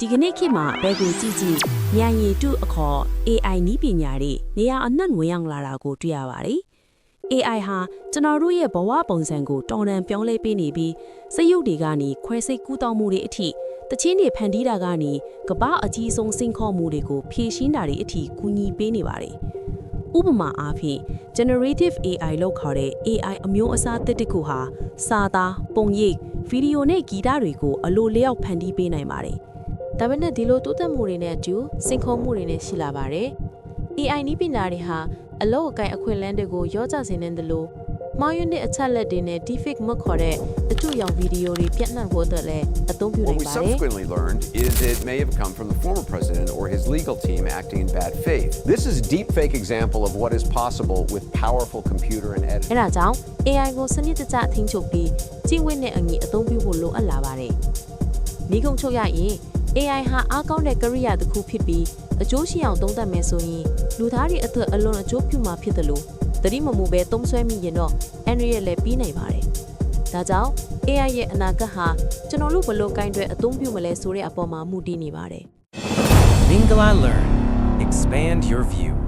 ဒီကနေ့ခေတ်မှာဘယ်ကိုကြည့်ကြည့်ဉာဏ်ရည်တုအခေါ် AI နည်းပညာတွေနေရာအနှံ့ဝင်ရောက်လာတာကိုတွေ့ရပါတယ်။ AI ဟာကျွန်တော်တို့ရဲ့ဘဝပုံစံကိုတော်တန်ပြောင်းလဲပေးနေပြီးစက်ရုပ်တွေကနေခွဲစိတ်ကူးတောင်းမှုတွေအထိတချင်းတွေဖန်တီးတာကနေကမ္ဘာအကြီးဆုံးစိန်ခေါ်မှုတွေကိုဖြည့်ရှင်းတာတွေအထိကူညီပေးနေပါတယ်။ဥပမာအားဖြင့် generative AI လို့ခေါ်တဲ့ AI အမျိုးအစားတစ်တစ်ခုဟာစာသားပုံရိပ်ဗီဒီယိုနဲ့ဂီတတွေကိုအလိုလျောက်ဖန်တီးပေးနိုင်ပါတယ် ဒါပေမဲ့ဒီလိုတိုးတက်မှုတွေနဲ့အတူစင်ခေါ်မှုတွေနဲ့ရှိလာပါတယ်။ AI နည်းပညာတွေဟာအလောက်အကိုင်အခွင့်အလမ်းတွေကိုရောကြစေနေတယ်လို့မောင်ရွံ့တဲ့အချက်လက်တွေနဲ့ deepfake မခေါ်တဲ့အထူရောင်ဗီဒီယိုတွေပြန့်နှံ့ဖို့အတွက်လည်းအသုံးပြု What နိုင် we ပါတယ် subsequently learned is it may have come from the former president or his legal team acting in bad faith. This is a deepfake example of what is possible with powerful computer and editing. အဲဒါကြောင့် AI ကိုစနစ်တကျအထင်းချုပ်ပြီးကျင့်ဝတ်နဲ့အညီအသုံးပြုဖို့လိုအပ်လာပါတယ်။မိကုံချုပ်ရရင် AI ဟာအားကောင်းတဲ့ကရိယာတစ်ခုဖြစ်ပြီးအကျိုးရှိအောင်သုံးသပ်မယ်ဆိုရင်လူသားတွေအတွက်အလွန်အကျိုးပြုမှာဖြစ်တယ်လို့သတိမမူပဲသုံးဆွဲမိရင်တော့ Android ရဲ့လည်းပြီးနိုင်ပါတယ်။ဒါကြောင့် AI ရဲ့အနာဂတ်ဟာကျွန်တော်တို့ဘယ်လိုကင်တွယ်အသုံးပြုမလဲဆိုတဲ့အပေါ်မှာမူတည်နေပါတယ်။ Mingala Learn. Expand your view.